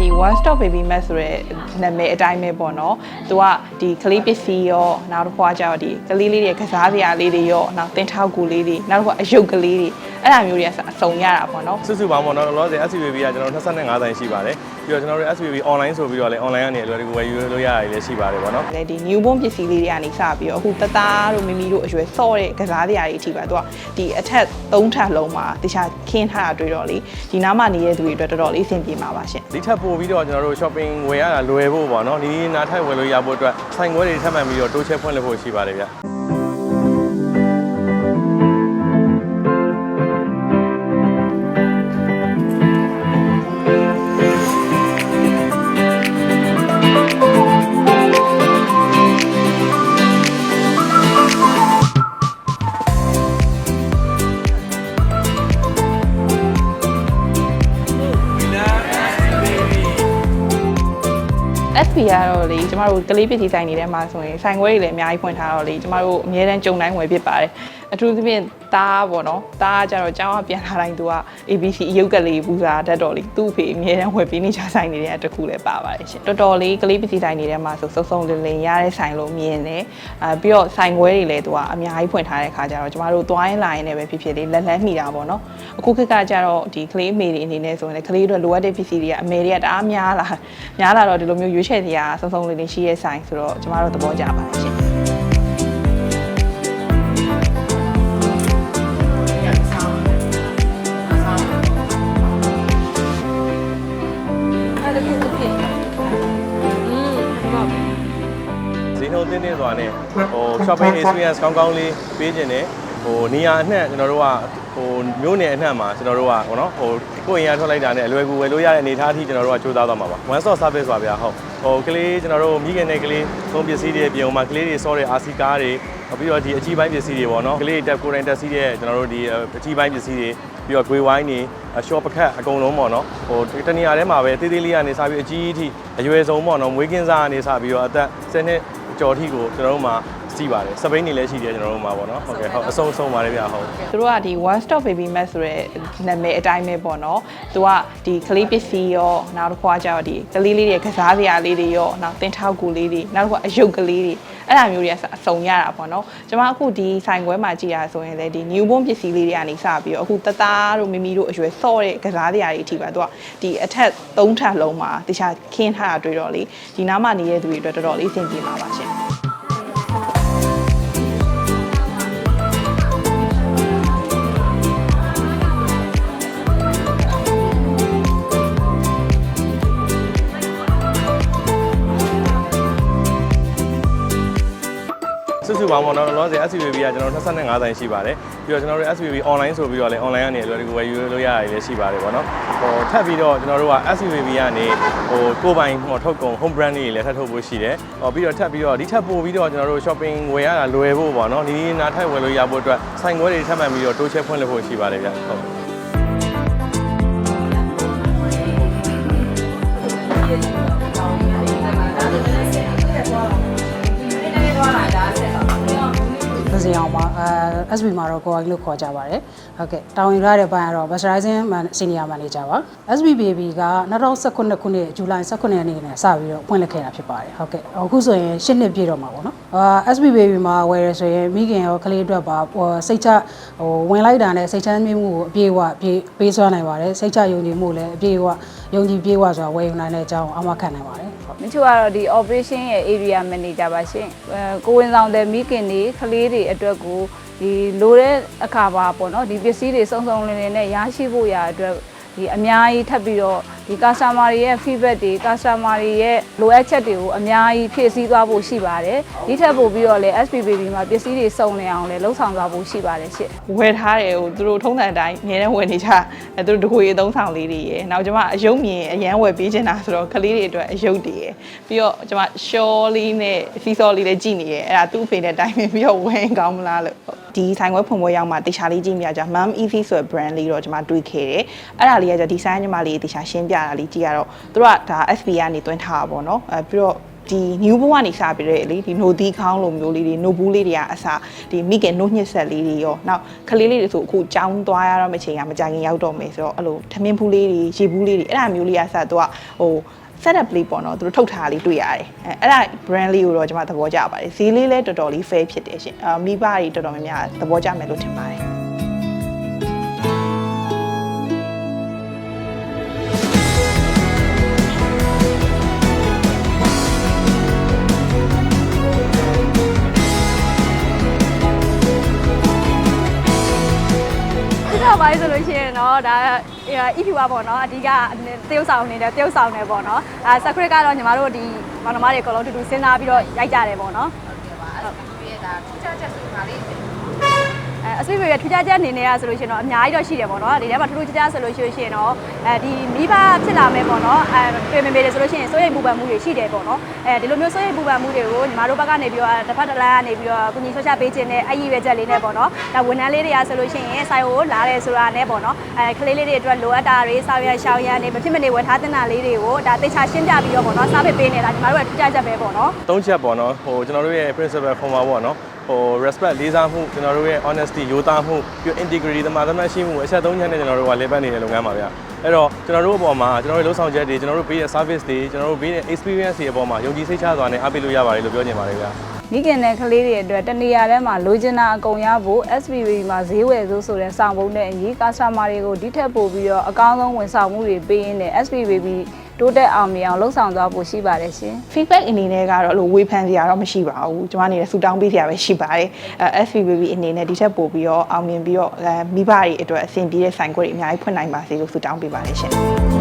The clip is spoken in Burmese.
ဒီ one stop baby mat ဆိုတဲ့နာမည်အတိုင်းပဲပေါ့နော်။သူကဒီကလေးပစ္စည်းရောနောက်တစ်ခါကျတော့ဒီကလေးလေးတွေကစားစရာလေးတွေရောနောက်တင်ထောက်ကူလေးတွေနောက်တစ်ခါအယုတ်ကလေးတွေ အဲ့ဒါမျိုးတွေကအစုံရတာပေါ့နော်စုစုပေါင်းပေါ့နော်လောလောဆယ် SCBB ကကျွန်တော်တို့25ဆိုင်ရှိပါတယ်ပြီးတော့ကျွန်တော်တို့ SCBB online ဆိုပြီးတော့လည်း online ကနေအလွယ်တကူဝယ်ယူလို့ရရလည်းရှိပါတယ်ပေါ့နော်လေဒီ new born ပစ္စည်းလေးတွေကနေစပြီးတော့အခုတသားတို့မမီတို့အရွယ်စော့တဲ့ကစားစရာတွေအထိပါသူကဒီအထက်၃ထပ်လုံးမှာတခြားခင်းထားတာတွေ့တော့လေဒီနားမှာနေတဲ့သူတွေအတွက်တော်တော်လေးအဆင်ပြေမှာပါရှင်ဒီထက်ပိုပြီးတော့ကျွန်တော်တို့ shopping ဝယ်ရတာလွယ်ဖို့ပေါ့နော်ဒီနားထိုက်ဝယ်လို့ရဖို့အတွက်ဆိုင်ခွဲတွေထပ်မှန်ပြီးတော့တိုးချဲဖွင့်လို့ဖို့ရှိပါတယ်ဗျ။ FB ကတော့လေကျမတို့ကလေးပစ္စည်းဆိုင်တွေထဲမှာဆိုရင်ဆိုင်ခွဲတွေလည်းအများကြီးဖွင့်ထားတော့လေကျမတို့အများတန်းကြုံတိုင်းဝယ်ဖြစ်ပါတယ်။အထူးသဖြင့်သားပေါ့နော်။သားကကြတော့ကျောင်းကပြန်လာတိုင်းသူက ABC အယုတ်ကလေးပူစားတတ်တော့လေသူ့အဖေအများတန်းဝယ်ပေးနေကြဆိုင်တွေတဲ့အတစ်ခုလည်းပါပါတယ်ရှင်။တော်တော်လေးကလေးပစ္စည်းဆိုင်တွေထဲမှာဆိုစုံစုံလင်လင်ရတဲ့ဆိုင်လို့မြင်တယ်။အဲပြီးတော့ဆိုင်ခွဲတွေလည်းသူကအများကြီးဖွင့်ထားတဲ့ခါကျတော့ကျမတို့သွားရင်လာရင်လည်းပဲဖြစ်ဖြစ်လေးလက်လန်းမိတာပေါ့နော်။အခုခေတ်ကကြတော့ဒီကလေးအမေတွေအနေနဲ့ဆိုရင်လည်းကလေးတွေလိုအပ်တဲ့ပစ္စည်းတွေကအမေတွေကတအားများလာများလာတော့ဒီလိုမျိုးရွေးချယ်စရာစုံစုံလင်လင်ရှိရဲ့ဆိုင်ဆိုတော့ကျမတို့သဘောကျပါတယ်ရှင် ဈေးနှုန်းတင်းတင်းစွာနဲ့ဟို shopping experience ကောင်းကောင်းလေးပေးခြင်းနဲ့ဟိုနေရာအနှံ့ကျွန်တော်တို့ကဟိုမျိုးနယ်အနှံ့မှာကျွန်တော်တို့ကဟိုနော်ဟိုကိုယ်ရင်ရထွက်လိုက်တာနဲ့အလွယ်ကူဝယ်လို့ရတဲ့အနေအထားအထိကျွန်တော်တို့ကစူးစမ်းသွားမှာပါ one stop service ပါဗျာဟုတ်ဟိုကလေးကျွန်တော်တို့မိခင်နဲ့ကလေးသုံးပစ္စည်းတွေပြင်အောင်မှာကလေးတွေစောတဲ့ RC ကားတွေ ပြီးတော့ဒီအကြီးပိုင်းပစ္စည်းတွေပေါ့နော်ကလေးတက်ကိုယ်တိုင်တက်စီးတဲ့ကျွန်တော်တို့ဒီအကြီးပိုင်းပစ္စည်းတွေပြီးတော့ဂွေဝိုင်းတွေရှော့ပကတ်အကုန်လုံးပေါ့နော်ဟိုတနေရာထဲမှာပဲတေးသေးလေးကနေစပြီးအကြီးအထိအရွယ်ဆုံးပေါ့နော်မွေးကင်းစားကနေစပြီးတော့အသက်10နှစ်ကြော်ထိကိုကျွန်တော်တို့မှာစီးပါတယ်စပိန်နေလည်းရှိတယ်ကျွန်တော်တို့မှာပေါ့နော်ဟုတ်ကဲ့ဟုတ်အဆုံးဆုံးပါတယ်ဗျာဟုတ်သူတို့ကဒီ one stop baby mat ဆိုတဲ့နာမည်အတိုင်းပဲပေါ့နော်သူကဒီကလေးပစ္စည်းရောနောက်တစ်ခါကျတော့ဒီကလေးလေးတွေကစားစရာလေးတွေရောနောက်တင်ထောက်ကူလေးတွေနောက်တစ်ခါအယုတ်ကလေးတွေ အဲ့ဒါမျိုးတွေကအစုံရတာပေါ့နော်ကျွန်မအခုဒီဆိုင်ခွဲမှာကြည်ရဆိုရင်လေဒီ new born ပစ္စည်းလေးတွေကနေစပြီးတော့အခုတသားတို့မမီတို့အရွယ်စော့တဲ့ကစားစရာတွေအထိပါသူကဒီအထက်၃ထပ်လုံးမှာတခြားခင်းထားတာတွေ့တော့လေဒီနားမှာနေတဲ့သူတွေအတွက်တော်တော်လေးအဆင်ပြေမှာပါရှင် စုစုပေါင်းပေါ့နော်လောလောဆယ် SCBB ကကျွန်တော်တို့25ဆိုင်ရှိပါတယ်ပြီးတော့ကျွန်တော်တို့ SCBB online ဆိုပြီးတော့လည်း online ကနေအလွယ်တကူဝယ်ယူလို့ရရလည်းရှိပါတယ်ပေါ့နော်ဟိုထပ်ပြီးတော့ကျွန်တော်တို့က SCBB ကနေဟိုကိုယ်ပိုင်ဟိုထုတ်ကုန် home brand တွေလည်းထပ်ထုတ်ဖို့ရှိတယ်ဟောပြီးတော့ထပ်ပြီးတော့ဒီထပ်ပို့ပြီးတော့ကျွန်တော်တို့ shopping ဝယ်ရတာလွယ်ဖို့ပေါ့နော်ဒီနားထိုက်ဝယ်လို့ရဖို့အတွက်ဆိုင်ခွဲတွေထပ်မှန်ပြီးတော့တိုးချဲဖွင့်လို့ဖို့ရှိပါတယ်ဗျဟုတ်သ စင်အောင်ပါအဲ SB မှာတော့ကိုယ်ကလို့ခေါ်ကြပါတယ်ဟုတ်ကဲ့တာဝန်ရတဲ့ဘိုင်းကတော့ Verizon Senior Manager ပါ SB Baby က2019ခုနှစ်ဇူလိုင်18ရက်နေ့နဲ့စပြီးတော့ဖွင့်လှစ်ခဲ့တာဖြစ်ပါတယ်ဟုတ်ကဲ့အခုဆိုရင်10နှစ်ပြည့်တော့မှာပေါ့နော်အာ SB Baby မှာဝယ်ရဆိုရင်မိခင်ရောကလေးအတွက်ပါဟိုစိတ်ချဟိုဝင်လိုက်တာနဲ့စိတ်ချမ်းမြေ့မှုကိုအပြည့်အဝပြေးပေးစွမ်းနိုင်ပါတယ်စိတ်ချယုံကြည်မှုလည်းအပြည့်အဝ ယုံကြည်ပြေးဝဆိုတာဝယ်ယူနိုင်တဲ့အကြောင်းအမှခံနိုင်ပါတယ်ဟုတ်မချို့ကတော့ဒီ operation ရဲ့ area manager ပါရှင်အဲကိုဝင်ဆောင်တဲ့မိခင်တွေကလေးတွေအတွက်ကိုဒီလိုတဲ့အခါပါပေါ့နော်ဒီပစ္စည်းတွေစုံစုံလင်လင်နဲ့ရရှိဖို့ရအတွက် ဒီအများကြီးထပ်ပြီးတော့ဒီ customer တွေရဲ့ feedback တွေ customer တွေရဲ့လိုအပ်ချက်တွေကိုအများကြီးဖြည့်ဆည်းသွားဖို့ရှိပါတယ်ဒီထက်ပိုပြီးတော့လည်း SP baby မှာပစ္စည်းတွေစုံလင်အောင်လည်းလှုပ်ဆောင်သွားဖို့ရှိပါတယ်ရှင့်ဝယ်ထားတယ်ဟိုသူတို့ထုံးစံအတိုင်းအများနဲ့ဝယ်နေကြအဲသူတို့တခွေအသုံးဆောင်လေးတွေရယ်နောက်ကျွန်မအယုံမြင်အရန်ဝယ်ပေးချင်တာဆိုတော့ကလေးတွေအတွက်အယုတ်တွေရယ်ပြီးတော့ကျွန်မရှော်လေးနဲ့စီစော်လေးလည်းကြည့်နေရယ်အဲ့ဒါသူ့အဖေနဲ့တိုင်းပင်ပြီးတော့ဝယ်ကောင်းမလားလို့ ဒီဆိုင်ခွဲဖွင့်ပွဲရောက်မှတေချာလေးကြည့်မိရကြ Mom Easy ဆိုတဲ့ brand လေးတော့ကျွန်မတွေ့ခဲ့တယ်အဲ့ဒါလေးကကြဒီဆိုင်ညီမလေးတေချာရှင်းပြတာလေးကြည့်ရတော့သူတို့ကဒါ SB ကနေတွင်းထားတာပေါ့နော်အဲပြီးတော့ဒီ new ဘဝနေစပြီးတဲ့လေဒီ no သီးခေါင်းလိုမျိုးလေးတွေ no ဘူးလေးတွေကအစားဒီမိခင် no ညစ်ဆက်လေးတွေရောနောက်ကလေးလေးတွေဆိုအခုကြောင်းသွားရတော့မချိန်ကမကြခင်ရောက်တော့မယ်ဆိုတော့အဲ့လိုထမင်းဘူးလေးတွေရေဘူးလေးတွေအဲ့ဒါမျိုးလေးကအစားသူကဟို setup လေးပေါ့နော်သူတို့ထုတ်ထားလေးတွေ့ရတယ်အဲအဲ့ဒါ brand လေးကိုတော့ကျွန်မသဘောကျပါတယ်ဈေးလေးလည်းတော်တော်လေး fair ဖြစ်တယ်ရှင်အာမိဘတွေတော်တော်များများသဘောကျမယ်လို့ထင်ပါတယ်ဒီတော့ပါဆိုလို့ရှိရင်တော့ဒါ EP ပါပေါ့နော်အဓိကတရုပ်ဆောင်နေတယ်တရုပ်ဆောင်နေပေါ့နော်အဲ secret ကတော့ညီမတို့ဒီမောင်နှမတွေအကုန်လုံးတူတူစဉ်းစားပြီးတော့ရိုက်ကြတယ်ပေါ့နော်အဲ အဆွေပဲထူးခြားချက်အနေနဲ့ကဆိုလို့ရှိရင်တော့အများကြီးတော့ရှိတယ်ပေါ့နော်ဒီထဲမှာထူးထူးခြားခြားဆိုလို့ရှိရင်တော့အဲဒီမိဘဖြစ်လာမယ်ပေါ့နော်အဲတွေ့မေမေတွေဆိုလို့ရှိရင်စိုးရိမ်ပူပန်မှုတွေရှိတယ်ပေါ့နော်အဲဒီလိုမျိုးစိုးရိမ်ပူပန်မှုတွေကိုညီမတို့ဘက်ကနေပြီးတော့တစ်ဖက်တစ်လမ်းကနေပြီးတော့ကုညီဆွချပေးခြင်းနဲ့အရေးရွယ်ချက်လေးနဲ့ပေါ့နော်ဒါဝန်ထမ်းလေးတွေကဆိုလို့ရှိရင်ဆိုင်ကိုလာတယ်ဆိုတာနဲ့ပေါ့နော်အဲကလေးလေးတွေအတွက်လိုအပ်တာတွေဆောက်ရရှောက်ရနေမဖြစ်မနေဝယ်ထားတင်တာလေးတွေကိုဒါတေချာရှင်းပြပြီးတော့ပေါ့နော်စားပစ်ပေးနေတာညီမတို့ကထူးခြားချက်ပဲပေါ့နော်သုံးချက်ပေါ့နော်ဟိုကျွန်တော်တို့ရဲ့ principal form ပါပေါ့နော် ဟို respect လေးစားမှုကျွန်တော်တို့ရဲ့ honesty ရိုးသားမှုပြီး integrity သမာသမတ်ရှိမှုအချက်သုံးချက်နဲ့ကျွန်တော်တို့ကလေပတ်နေတဲ့လုပ်ငန်းပါဗျအဲ့တော့ကျွန်တော်တို့အပေါ်မှာကျွန်တော်တို့လှုပ်ဆောင်ချက်တွေကျွန်တော်တို့ပေးတဲ့ service တွေကျွန်တော်တို့ပေးတဲ့ experience တွေအပေါ်မှာယုံကြည်စိတ်ချစွာနဲ့အားပေးလို့ရပါတယ်လို့ပြောချင်ပါတယ်ဗျာမိခင်တဲ့ကလေးတွေအတွက်တနေရာထဲမှာလိုချင်တာအကုန်ရဖို့ SPB မှာဈေးဝယ်စိုးဆိုတဲ့စောင့်ပုံနဲ့အညီ customer တွေကိုဒီထက်ပိုပြီးတော့အကောင်းဆုံးဝန်ဆောင်မှုတွေပေးရင်းနဲ့ SPB တိုးတက်အောင်မြင်အောင်လှုပ်ဆောင်သွားဖို့ရှိပါတယ်ရှင် feedback အနေနဲ့ကတော့အဲ့လိုဝေဖန်စရာတော့မရှိပါဘူးကျွန်မအနေနဲ့ဆူတောင်းပေးစရာပဲရှိပါတယ်အဲ SVBB အနေနဲ့ဒီထက်ပိုပြီးတော့အောင်မြင်ပြီးတော့အဲမိဘတွေအတွက်အဆင်ပြေတဲ့ဆိုင်ခွက်တွေအများကြီးဖွင့်နိုင်ပါစေလို့ဆူတောင်းပေးပါတယ်ရှင်